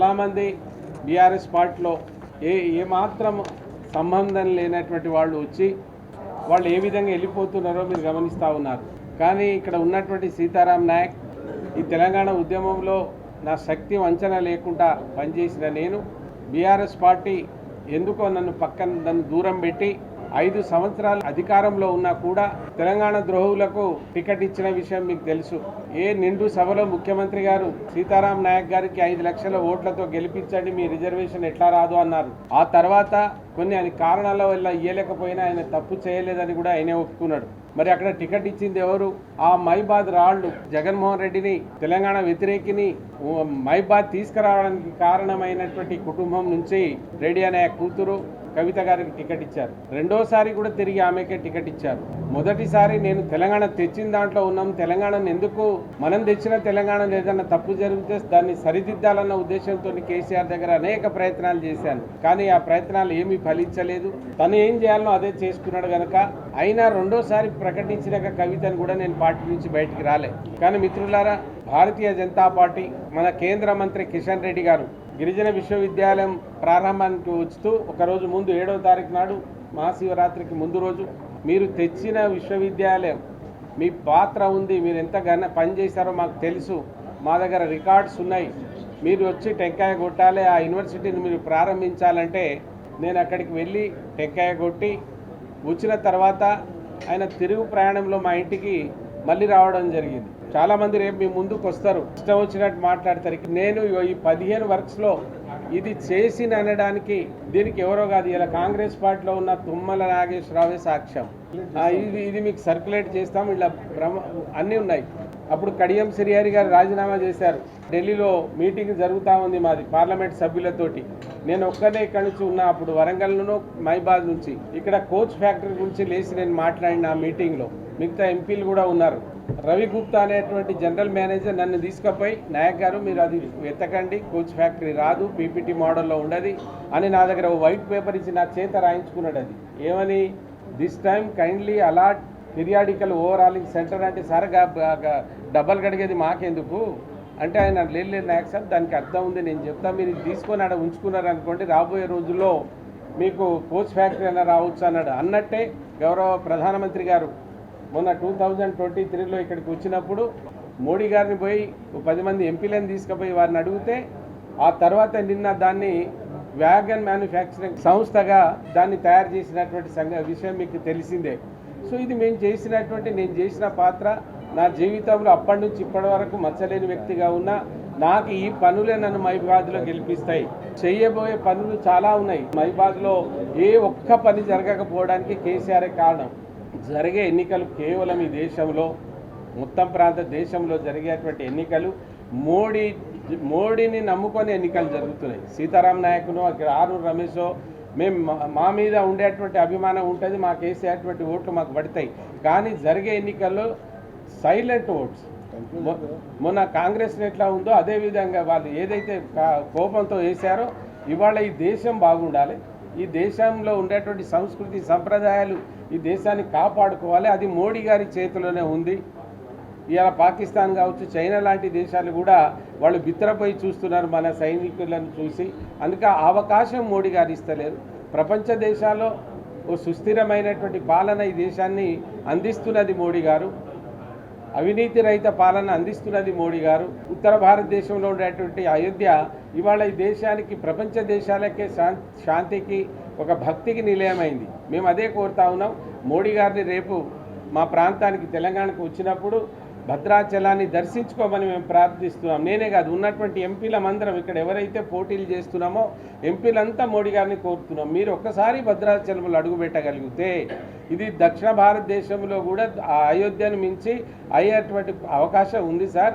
చాలామంది బీఆర్ఎస్ పార్టీలో ఏ ఏమాత్రం సంబంధం లేనటువంటి వాళ్ళు వచ్చి వాళ్ళు ఏ విధంగా వెళ్ళిపోతున్నారో మీరు గమనిస్తూ ఉన్నారు. కానీ ఇక్కడ ఉన్నటువంటి సీతారాం నాయక్ ఈ తెలంగాణ ఉద్యమంలో నా శక్తి వంచన లేకుండా పనిచేసిన నేను బీఆర్ఎస్ పార్టీ ఎందుకో నన్ను పక్కన నన్ను దూరం పెట్టి ఐదు సంవత్సరాలు అధికారంలో ఉన్నా కూడా తెలంగాణ ద్రోహులకు టికెట్ ఇచ్చిన విషయం మీకు తెలుసు. ఏ నిండు సభలో ముఖ్యమంత్రి గారు సీతారాం నాయక్ గారికి ఐదు లక్షల ఓట్లతో గెలిపించండి మీ రిజర్వేషన్ ఎట్లా రాదు అన్నారు. ఆ తర్వాత కొన్ని ఆయన కారణాల వల్ల ఇయ్యలేకపోయినా ఆయన తప్పు చేయలేదని కూడా ఆయనే ఒప్పుకున్నాడు. మరి అక్కడ టికెట్ ఇచ్చింది ఎవరు? ఆ మైబాద్ రాళ్ళు జగన్మోహన్ రెడ్డిని తెలంగాణ వ్యతిరేకిని మైబాద్ తీసుకురావడానికి కారణమైనటువంటి కుటుంబం నుంచి రెడ్డి అనే కూతురు కవిత గారికి టికెట్ ఇచ్చారు. రెండోసారి కూడా తిరిగి ఆమెకే టికెట్ ఇచ్చారు. మొదటిసారి నేను తెలంగాణ తెచ్చిన దాంట్లో ఉన్నాం. తెలంగాణను ఎందుకు మనం తెచ్చిన తెలంగాణ ఏదన్నా తప్పు జరిగితే దాన్ని సరిదిద్దాలన్న ఉద్దేశంతో కేసీఆర్ దగ్గర అనేక ప్రయత్నాలు చేశాను. కానీ ఆ ప్రయత్నాలు ఏమీ ఫలించలేదు. తను ఏం చేయాలనో అదే చేసుకున్నాడు కనుక అయినా రెండోసారి ప్రకటించినాక కవితను కూడా నేను పార్టీ నుంచి బయటికి రాలే. కానీ మిత్రులారా భారతీయ జనతా పార్టీ మన కేంద్ర మంత్రి కిషన్ రెడ్డి గారు గిరిజన విశ్వవిద్యాలయం ప్రారంభానికి వచ్చుతూ ఒకరోజు ముందు ఏడవ తారీఖు నాడు మహాశివరాత్రికి ముందు రోజు మీరు తెచ్చిన విశ్వవిద్యాలయం మీ పాత్ర ఉంది మీరు ఎంత ఘన పని చేశారో మాకు తెలుసు. మా దగ్గర రికార్డ్స్ ఉన్నాయి. మీరు వచ్చి టెంకాయ కొట్టాలి ఆ యూనివర్సిటీని మీరు ప్రారంభించాలంటే నేను అక్కడికి వెళ్ళి టెంకాయ కొట్టి వచ్చిన తర్వాత ఆయన తిరుగు ప్రయాణంలో మా ఇంటికి మళ్ళీ రావడం జరిగింది. చాలా మంది రేపు మీ ముందుకు వస్తారు. ఇష్టం వచ్చినట్టు మాట్లాడతారు నేను ఈ పదిహేను వర్క్స్లో ఇది చేసిన అనడానికి దీనికి ఎవరో కాదు ఇలా కాంగ్రెస్ పార్టీలో ఉన్న తుమ్మల నాగేశ్వరరావే సాక్ష్యం. ఇది ఇది మీకు సర్క్యులేట్ చేస్తాం. ఇలా బ్రహ్మ అన్నీ ఉన్నాయి. అప్పుడు కడియం సిరియారి గారు రాజీనామా చేశారు. ఢిల్లీలో మీటింగ్ జరుగుతూ ఉంది మాది పార్లమెంట్ సభ్యులతోటి. నేను ఒక్కనే ఇక్కడి నుంచి ఉన్నా అప్పుడు వరంగల్లోనూ మైబాద్ నుంచి. ఇక్కడ కోచ్ ఫ్యాక్టరీ గురించి లేచి నేను మాట్లాడిన ఆ మీటింగ్లో. మిగతా ఎంపీలు కూడా ఉన్నారు. రవి గుప్తా అనేటువంటి జనరల్ మేనేజర్ నన్ను తీసుకుపోయి నాయక్ గారు మీరు అది వెతకండి కోచ్ ఫ్యాక్టరీ రాదు పీపీటీ మోడల్లో ఉండదు అని నా దగ్గర వైట్ పేపర్ ఇచ్చి నా చేత రాయించుకున్నాడు అది. ఏమని? This time kindly allot periodical overhauling center అంటే సార్ డబ్బులు కడిగేది మాకెందుకు? అంటే ఆయన లేదు లేదు నాయక్ సార్ దానికి అర్థం ఉంది నేను చెప్తా మీరు తీసుకొని ఆడ ఉంచుకున్నారు అనుకోండి రాబోయే రోజుల్లో మీకు కోచ్ ఫ్యాక్టరీ అన్న రావచ్చు అన్నాడు. అన్నట్టే గౌరవ ప్రధానమంత్రి గారు మొన్న టూ థౌజండ్ ట్వంటీ త్రీలో ఇక్కడికి వచ్చినప్పుడు మోడీ గారిని పోయి పది మంది ఎంపీలను తీసుకుపోయి వారిని అడిగితే ఆ తర్వాత నిన్న దాన్ని వ్యాగన్ మ్యానుఫ్యాక్చరింగ్ సంస్థగా దాన్ని తయారు చేసినటువంటి సంగ విషయం మీకు తెలిసిందే. సో ఇది మేము చేసినటువంటి నేను చేసిన పాత్ర నా జీవితంలో అప్పటి నుంచి ఇప్పటి వరకు మచ్చలేని వ్యక్తిగా ఉన్నా నాకు ఈ పనులే నన్ను మైబాద్లో గెలిపిస్తాయి. చేయబోయే పనులు చాలా ఉన్నాయి. మైబాద్లో ఏ ఒక్క పని జరగకపోవడానికి కేసీఆర్ కారణం. జరిగే ఎన్నికలు కేవలం ఈ దేశంలో మొత్తం ప్రాంత దేశంలో జరిగేటువంటి ఎన్నికలు మోడీ మోడీని నమ్ముకొని ఎన్నికలు జరుగుతున్నాయి. సీతారాం నాయకును అక్కడ ఆరు రమేషో మేము మా- మా మీద ఉండేటువంటి అభిమానం ఉంటుంది మాకు వేసేటువంటి ఓట్లు మాకు పడతాయి. కానీ జరిగే ఎన్నికల్లో సైలెంట్ ఓట్స్. మొన్న కాంగ్రెస్ ఎట్లా ఉందో అదేవిధంగా వాళ్ళు ఏదైతే కా- కోపంతో వేశారో ఇవాళ ఈ దేశం బాగుండాలి. ఈ దేశంలో ఉండేటువంటి సంస్కృతి సంప్రదాయాలు ఈ దేశాన్ని కాపాడుకోవాలి. అది మోడీ గారి చేతిలోనే ఉంది. ఇలా పాకిస్తాన్ కావచ్చు చైనా లాంటి దేశాలు కూడా వాళ్ళు బిత్తరపోయి చూస్తున్నారు మన సైనికులను చూసి. అందుకే అవకాశం మోడీ గారు ఇస్తలేరు. ప్రపంచ దేశాల్లో ఓ సుస్థిరమైనటువంటి పాలన ఈ దేశాన్ని అందిస్తున్నది మోడీ గారు. అవినీతి రహిత పాలన అందిస్తున్నది మోడీ గారు. ఉత్తర భారతదేశంలో ఉండేటువంటి అయోధ్య ఇవాళ ఈ దేశానికి ప్రపంచ దేశాలకే శాం- శాంతికి ఒక భక్తికి నిలయమైంది. మేము అదే కోరుతా ఉన్నాం. మోడీ గారిని రేపు మా ప్రాంతానికి తెలంగాణకు వచ్చినప్పుడు భద్రాచలాన్ని దర్శించుకోమని మేము ప్రార్థిస్తున్నాం. నేనే కాదు ఉన్నటువంటి ఎంపీలమందరం ఇక్కడ ఎవరైతే పోటీలు చేస్తున్నామో ఎంపీలంతా మోడీ గారిని కోరుతున్నాం. మీరు ఒక్కసారి భద్రాచలంలో అడుగుపెట్టగలిగితే ఇది దక్షిణ భారతదేశంలో కూడా అయోధ్యను మించి అయ్యేటువంటి అవకాశం ఉంది సార్.